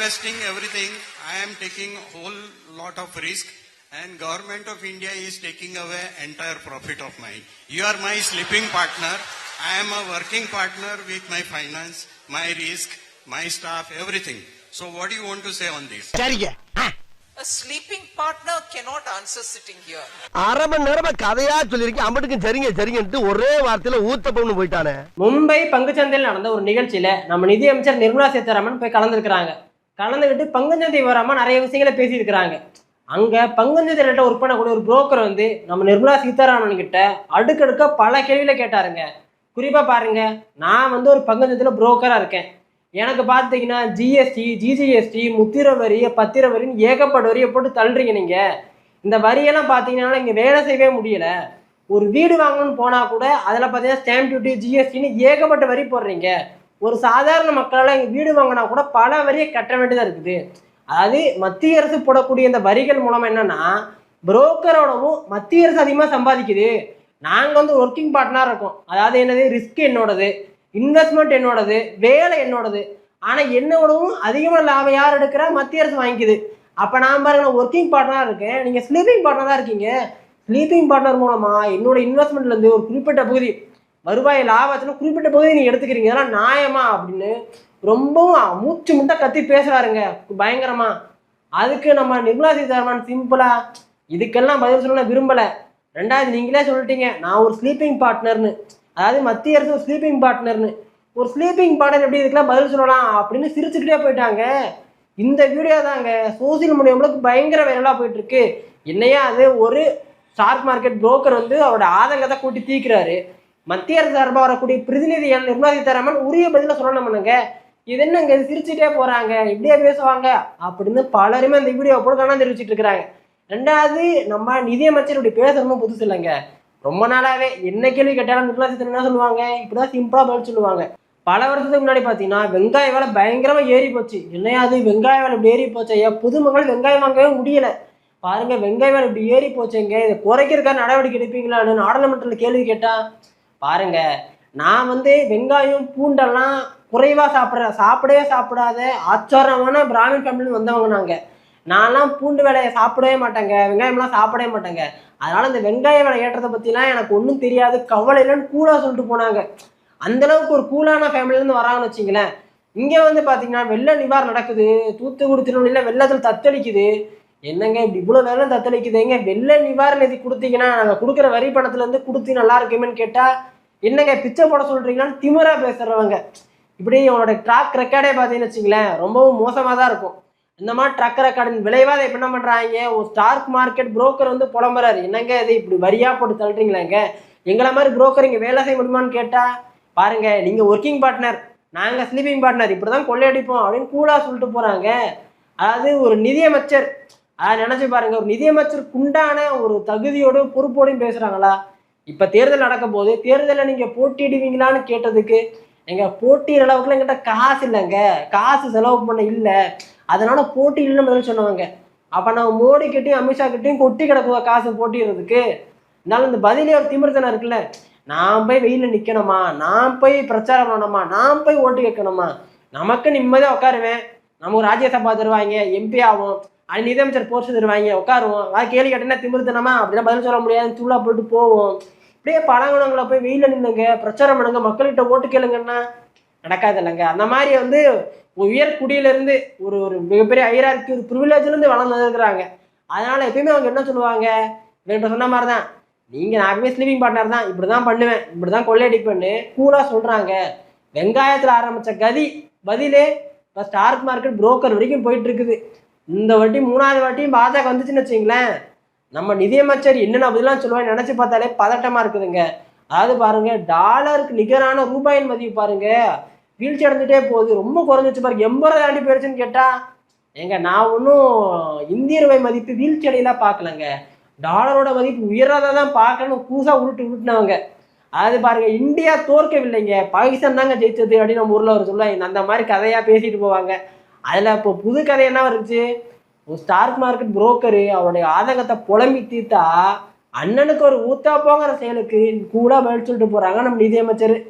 investing everything. I am taking whole lot of risk and government of India is taking away entire profit of mine. You are my sleeping partner. I am a working partner with my finance, my risk, my staff, everything. So what do you want to say on this? சரிங்க ஆ, A sleeping partner cannot answer sitting here. அரை மணி நேரமா கதையா சொல்லிருக்கேன் அம்பட்டுக்கும் சரிங்க சரிங்கன்ட்டு ஒரே வார்த்தையில ஊத்தப்பம்னு போயிட்டானே மும்பை பங்குச்சந்தையில் நடந்த ஒரு நிகழ்ச்சியில நம்ம நிதியமைச்சர் நிர்மலா சீதாராமன் போய் கலந்துருக்கிறாங்க கலந்துக்கிட்டு பங்குச்சந்தை வராம நிறைய விஷயங்களை பேசியிருக்கிறாங்க. அங்கே பங்குச்சந்தை ரேட்டை ஒர்க் பண்ணக்கூடிய ஒரு புரோக்கர் வந்து நம்ம நிர்மலா சீதாராமன் கிட்ட அடுக்கடுக்க பல கேள்வியில கேட்டாருங்க. குறிப்பாக பாருங்க நான் வந்து ஒரு பங்குஞ்சத்தில் புரோக்கராக இருக்கேன். எனக்கு பார்த்தீங்கன்னா ஜிஎஸ்டி ஜிஜிஎஸ்டி முத்திர வரி பத்திர வரின்னு ஏகப்பட்ட வரியை போட்டு தள்ளுறீங்க நீங்கள் இந்த வரியெல்லாம் பார்த்தீங்கன்னா இங்கே வேலை செய்யவே முடியல. ஒரு வீடு வாங்கணும்னு போனால் கூட அதில் பார்த்தீங்கன்னா ஸ்டாம்ப் டியூட்டி ஜிஎஸ்டின்னு ஏகப்பட்ட வரி போடுறீங்க. ஒரு சாதாரண மக்களால் இங்கே வீடு வாங்கினா கூட பல வரியை கட்ட வேண்டியதாக இருக்குது. அதாவது மத்திய அரசு போடக்கூடிய இந்த வரிகள் மூலமாக என்னன்னா புரோக்கரோடவும் மத்திய அரசு அதிகமாக சம்பாதிக்குது. நாங்கள் வந்து ஒர்க்கிங் பார்ட்னராக இருக்கோம். அதாவது என்னது? ரிஸ்க் என்னோடது? இன்வெஸ்ட்மெண்ட் என்னோடது? வேலை என்னோடது? ஆனால் என்னோடவும் அதிகமான லாபம் யார் எடுக்கிறா? மத்திய அரசு வாங்கிக்குது. அப்போ நான் பாருங்க ஒர்க்கிங் பார்ட்னராக இருக்கேன். நீங்கள் ஸ்லீப்பிங் பார்ட்னராக இருக்கீங்க. ஸ்லீப்பிங் பார்ட்னர் மூலமாக என்னோட இன்வெஸ்ட்மெண்ட்லேருந்து ஒரு குறிப்பிட்ட பகுதி வருவாய் லாபத்தில் குறிப்பிட்ட பகுதி நீங்கள் எடுத்துக்கிறீங்க. இதெல்லாம் நியாயமா அப்படின்னு ரொம்பவும் மூச்சு முட்டை கத்தி பேசுகிறாருங்க பயங்கரமா. அதுக்கு நம்ம நிர்மலா சீதாராமன் சிம்பிளா இதுக்கெல்லாம் பதில் சொல்ல விரும்பலை. ரெண்டாவது நீங்களே சொல்லிட்டீங்க. நான் ஒரு ஸ்லீப்பிங் பார்ட்னர்னு அதாவது மத்திய அரசு ஒரு ஸ்லீப்பிங் பார்ட்னர்னு ஒரு ஸ்லீப்பிங் பார்ட்னர் எப்படி இதுக்கெல்லாம் பதில் சொல்லலாம் அப்படின்னு சிரிச்சுக்கிட்டே போயிட்டாங்க. இந்த வீடியோ தாங்க. சோசியல் மீடியாவுக்கு பயங்கர வைரலாக போயிட்டு இருக்கு என்னையா அது ஒரு ஸ்டாக் மார்க்கெட் புரோக்கர் வந்து அவரோட ஆதங்கத்தை கூட்டி தீக்கிறாரு. மத்திய அரசு சார்பாக வரக்கூடிய பிரதிநிதிகள் நிர்மலா சீதாராமன் உரிய பதில சொல்லணும் பண்ணுங்க இது என்னங்க? இது சிரிச்சுட்டே போறாங்க. இப்படியே பேசுவாங்க. அப்படின்னு பலருமே அந்த வீடியோ போட காணாம தெரிவிச்சிட்டு இருக்கிறாங்க. ரெண்டாவது நம்ம நிதியமைச்சர் இப்படி பேசணும்னு புதுசு இல்லைங்க. ரொம்ப நாளாவே என்ன கேள்வி கேட்டாலும் நிர்மலா சீதாராமன் என்ன சொல்லுவாங்க? இப்படிதான் சிம்பிளா பதில் சொல்லுவாங்க. பல வருஷத்துக்கு முன்னாடி பார்த்தீங்கன்னா வெங்காய விலை பயங்கரமா ஏறி போச்சு. என்னையா அது? வெங்காய விலை இப்படி ஏறி போச்சு? ஐயா பொதுமக்கள் வெங்காயம் வாங்கவே முடியல. பாருங்க வெங்காய விலை இப்படி ஏறி போச்சுங்க. இதை குறைக்கிறதுக்காக நடவடிக்கை எடுப்பீங்களான்னு நாடாளுமன்றத்தில் கேள்வி கேட்டா பாருங்க நான் வந்து வெங்காயம் பூண்டெல்லாம் குறைவா சாப்பிட்ற சாப்பிடவே சாப்பிடாத ஆச்சாரமான பிராமின் ஃபேமிலி வந்தவங்க நாங்க. நான்லாம் பூண்டு வேலையை சாப்பிடவே மாட்டேங்க. வெங்காயம்லாம் சாப்பிடவே மாட்டேங்க. அதனால இந்த வெங்காய விலை ஏற்றதை பத்திலாம் எனக்கு ஒன்றும் தெரியாது. கவலை இல்லைன்னு கூலா சொல்லிட்டு போனாங்க. அந்த அளவுக்கு ஒரு கூலான ஃபேமிலியிலேருந்து வராங்கன்னு வச்சிங்களேன். இங்கே வந்து பார்த்தீங்கன்னா வெள்ள நிவாரணம் நடக்குது. தூத்துக்குடி திருநெல்வேலியில் வெள்ளத்தில் தத்தளிக்குது. என்னங்க இப்படி இவ்வளோ வெள்ளம் தத்தளிக்குதுங்க? வெள்ள நிவாரண நிதி கொடுத்தீங்கன்னா நாங்கள் கொடுக்குற வரி பணத்துலேருந்து கொடுத்து நல்லா இருக்குமேன்னு கேட்டால் என்னங்க பிச்சை போட சொல்கிறீங்களான்னு திமுறாக பேசுகிறவங்க இப்படி அவனோட ட்ராக் ரெக்கார்டே பார்த்தீங்கன்னு வச்சுங்களேன் ரொம்பவும் மோசமாக தான் இருக்கும். இந்த மாதிரி ட்ரக் ரெக்கார்டின் விளைவாக அதை என்ன பண்ணுறாங்க ஒரு ஸ்டாக் மார்க்கெட் புரோக்கர் வந்து புலம்புறாரு. என்னங்க இது? இப்படி வரியாக போட்டு தள்ளுறீங்களாங்க? எங்களை மாதிரி புரோக்கர் இங்கே வேலை செய்ய முடியுமான்னு கேட்டால் பாருங்கள் நீங்கள் ஒர்க்கிங் பார்ட்னர் நாங்கள் ஸ்லீப்பிங் பார்ட்னர் இப்படி தான் கொள்ளையடிப்போம் அப்படின்னு கூலாக சொல்லிட்டு போகிறாங்க அதாவது ஒரு நிதியமைச்சர் அதை நினச்சி பாருங்க ஒரு நிதியமைச்சருக்கு உண்டான ஒரு தகுதியோடும் பொறுப்போடையும் பேசுகிறாங்களா இப்போ தேர்தல் நடக்க போது தேர்தலில் நீங்கள் போட்டியிடுவீங்களான்னு கேட்டதுக்கு எங்கள் போட்டியிட அளவுக்குலாம் எங்கிட்ட காசு இல்லைங்க. காசு செலவு பண்ண இல்லை. அதனால போட்டி இல்லைன்னு பதில் சொன்னவங்க. அப்போ நம்ம மோடி கிட்டையும் அமித்ஷா கிட்டையும் கொட்டி கிடக்குவா காசு போட்டிடுறதுக்கு இருந்தாலும் இந்த பதிலே ஒரு திமிர்த்தனம் இருக்குல்ல. நான் போய் வெயிலில் நிற்கணுமா நான் போய் பிரச்சாரம் பண்ணணுமா? நான் போய் ஓட்டு கேட்கணுமா? நமக்கு நிம்மதியாக உட்காருவேன். நமக்கு ராஜ்யசபா தருவாங்க எம்பி ஆகும் அது நிதியமைச்சர் போஸ்ட் தருவாங்க உட்காருவோம். அதாவது கேள்வி கேட்டீங்கன்னா திமிர்த்தனமா? அப்படின்னா பதில் சொல்ல முடியாது. சூழா போட்டு போவோம். இப்படியே பழங்குணங்களை போய் வெயிலில் நின்னுங்க பிரச்சாரம் பண்ணுங்க. மக்கள்கிட்ட ஓட்டு கேளுங்கன்னா நடக்காது இல்லைங்க அந்த மாதிரி வந்து ஒரு உயர் குடியிலேருந்து ஒரு ஒரு மிகப்பெரிய ஐராருக்கு ஒரு ப்ரிவிலேஜ்லேருந்து வளர்ந்து இருக்கிறாங்க எப்பயுமே அவங்க என்ன சொல்லுவாங்க? இவன்கிட்ட சொன்ன மாதிரி தான் நீங்கள் நான் எப்பவுமே ஸ்லீப்பிங் பார்ட்னர் தான். இப்படி தான் பண்ணுவேன். இப்படி தான் கொள்ளையடிப்பேன்னு கூலாக சொல்கிறாங்க வெங்காயத்தில் ஆரம்பித்த கதி பதிலே இப்போ ஸ்டாக் மார்க்கெட் புரோக்கர் வரைக்கும் போயிட்டு இருக்குது. இந்த வாட்டி மூணாவது வாட்டியும் பாஜக வந்துச்சுன்னு வச்சுங்களேன் நம்ம நிதியமைச்சர் என்னென்ன பதிலாம் சொல்லுவாங்க நினச்சி பார்த்தாலே பதட்டமாக இருக்குதுங்க. அதாவது பாருங்க டாலருக்கு நிகரான ரூபாயின் மதிப்பு பாருங்க. வீழ்ச்சி அடைஞ்சிட்டே போகுது. ரொம்ப குறைஞ்சிச்சு பாருங்க. எண்பது ரூபா தாண்டி போயிடுச்சுன்னு கேட்டால் ஏங்க நான் ஒன்றும் இந்திய ரூபாய் மதிப்பு வீழ்ச்சி அடையலாம் பார்க்கலங்க. டாலரோட மதிப்பு உயர்றதை தான் பார்க்கணும் கூசாக உருட்டு உருட்டினவங்க அதாவது பாருங்க இந்தியா தோற்கவில்லைங்க. பாகிஸ்தான் தாங்க ஜெயிச்சது அப்படின்னு நம்ம ஊரில் ஒரு சொல்லுவாங்க அந்த மாதிரி கதையாக பேசிட்டு போவாங்க. அதில் இப்போ புது கதை என்ன வருச்சு ஒரு ஸ்டாக் மார்க்கெட் புரோக்கரு அவருடைய ஆதங்கத்தை புலம்பி தீர்த்தா அண்ணனுக்கு ஒரு ஊத்தா போங்கிற செயலுக்கு கூட பதில் சொல்லிட்டு போகிறாங்க நம்ம நிதியமைச்சர்